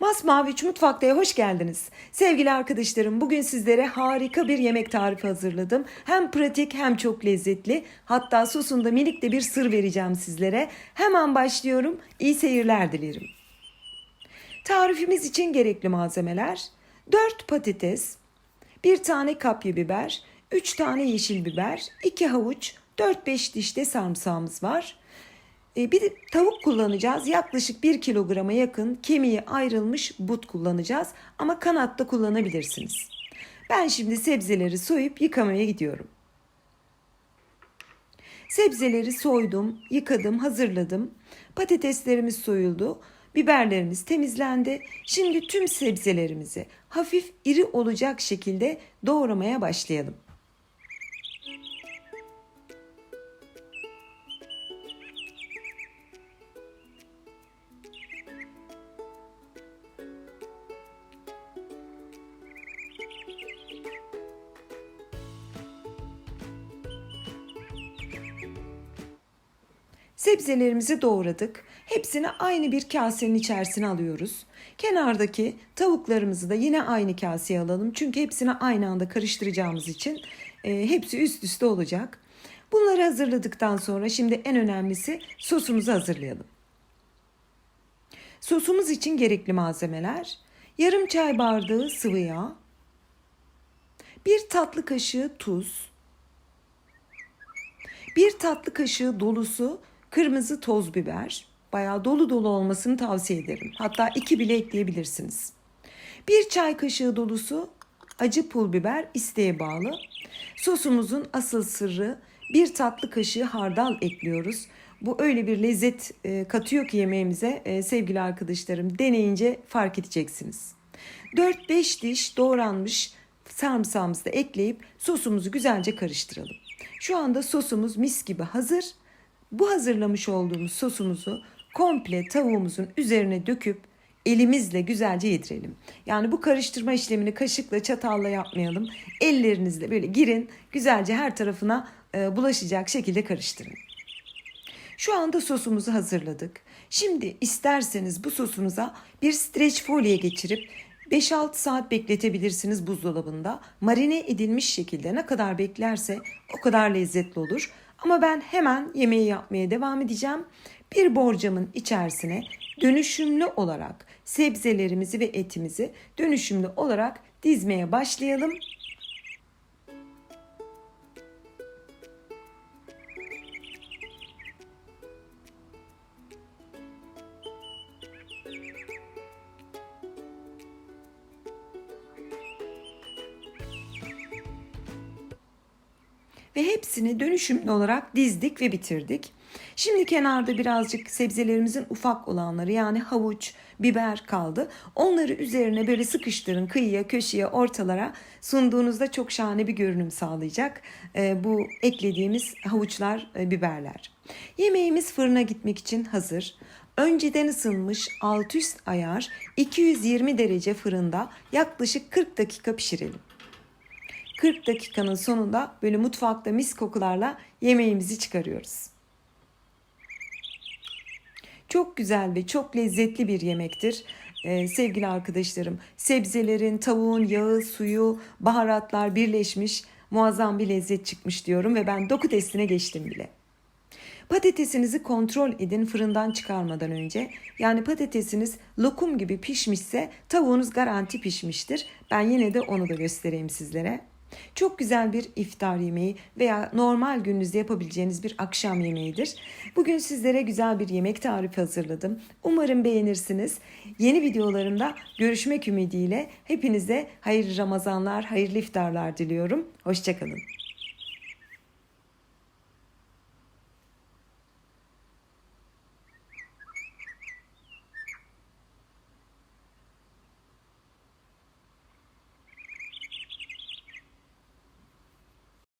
Masmavi 3 Mutfakta'ya hoş geldiniz. Sevgili arkadaşlarım bugün sizlere harika bir yemek tarifi hazırladım. Hem pratik hem çok lezzetli. Hatta sosunda minik de bir sır vereceğim sizlere. Hemen başlıyorum. İyi seyirler dilerim. Tarifimiz için gerekli malzemeler 4 patates, 1 tane kapya biber, 3 tane yeşil biber, 2 havuç, 4-5 diş de sarımsağımız var. E, Bir tavuk kullanacağız. Yaklaşık 1 kilograma yakın kemiği ayrılmış but kullanacağız. Ama kanat da kullanabilirsiniz. Ben şimdi sebzeleri soyup yıkamaya gidiyorum. Sebzeleri soydum, yıkadım, hazırladım. Patateslerimiz soyuldu. Biberlerimiz temizlendi. Şimdi tüm sebzelerimizi hafif iri olacak şekilde doğramaya başlayalım. Sebzelerimizi doğradık. Hepsini aynı bir kasenin içerisine alıyoruz. Kenardaki tavuklarımızı da yine aynı kaseye alalım. Çünkü hepsini aynı anda karıştıracağımız için e, hepsi üst üste olacak. Bunları hazırladıktan sonra şimdi en önemlisi sosumuzu hazırlayalım. Sosumuz için gerekli malzemeler yarım çay bardağı sıvı yağ, bir tatlı kaşığı tuz, bir tatlı kaşığı dolusu kırmızı toz biber. Bayağı dolu dolu olmasını tavsiye ederim. Hatta iki bile ekleyebilirsiniz. Bir çay kaşığı dolusu acı pul biber isteğe bağlı. Sosumuzun asıl sırrı bir tatlı kaşığı hardal ekliyoruz. Bu öyle bir lezzet e, katıyor ki yemeğimize e, sevgili arkadaşlarım deneyince fark edeceksiniz. 4-5 diş doğranmış sarımsağımızı da ekleyip sosumuzu güzelce karıştıralım. Şu anda sosumuz mis gibi hazır. Bu hazırlamış olduğumuz sosumuzu komple tavuğumuzun üzerine döküp elimizle güzelce yedirelim. Yani bu karıştırma işlemini kaşıkla çatalla yapmayalım. Ellerinizle böyle girin güzelce her tarafına e, bulaşacak şekilde karıştırın. Şu anda sosumuzu hazırladık. Şimdi isterseniz bu sosunuza bir streç folye geçirip 5-6 saat bekletebilirsiniz buzdolabında. Marine edilmiş şekilde ne kadar beklerse o kadar lezzetli olur. Ama ben hemen yemeği yapmaya devam edeceğim. Bir borcamın içerisine dönüşümlü olarak sebzelerimizi ve etimizi dönüşümlü olarak dizmeye başlayalım. Ve hepsini dönüşümlü olarak dizdik ve bitirdik. Şimdi kenarda birazcık sebzelerimizin ufak olanları yani havuç, biber kaldı. Onları üzerine böyle sıkıştırın kıyıya, köşeye, ortalara sunduğunuzda çok şahane bir görünüm sağlayacak. Ee, bu eklediğimiz havuçlar, e, biberler. Yemeğimiz fırına gitmek için hazır. Önceden ısınmış alt üst ayar 220 derece fırında yaklaşık 40 dakika pişirelim. 40 dakikanın sonunda böyle mutfakta mis kokularla yemeğimizi çıkarıyoruz. Çok güzel ve çok lezzetli bir yemektir. Ee, sevgili arkadaşlarım, sebzelerin, tavuğun yağı, suyu, baharatlar birleşmiş muazzam bir lezzet çıkmış diyorum ve ben doku testine geçtim bile. Patatesinizi kontrol edin fırından çıkarmadan önce. Yani patatesiniz lokum gibi pişmişse tavuğunuz garanti pişmiştir. Ben yine de onu da göstereyim sizlere. Çok güzel bir iftar yemeği veya normal gününüzde yapabileceğiniz bir akşam yemeğidir. Bugün sizlere güzel bir yemek tarifi hazırladım. Umarım beğenirsiniz. Yeni videolarımda görüşmek ümidiyle hepinize hayırlı Ramazanlar, hayırlı iftarlar diliyorum. Hoşçakalın.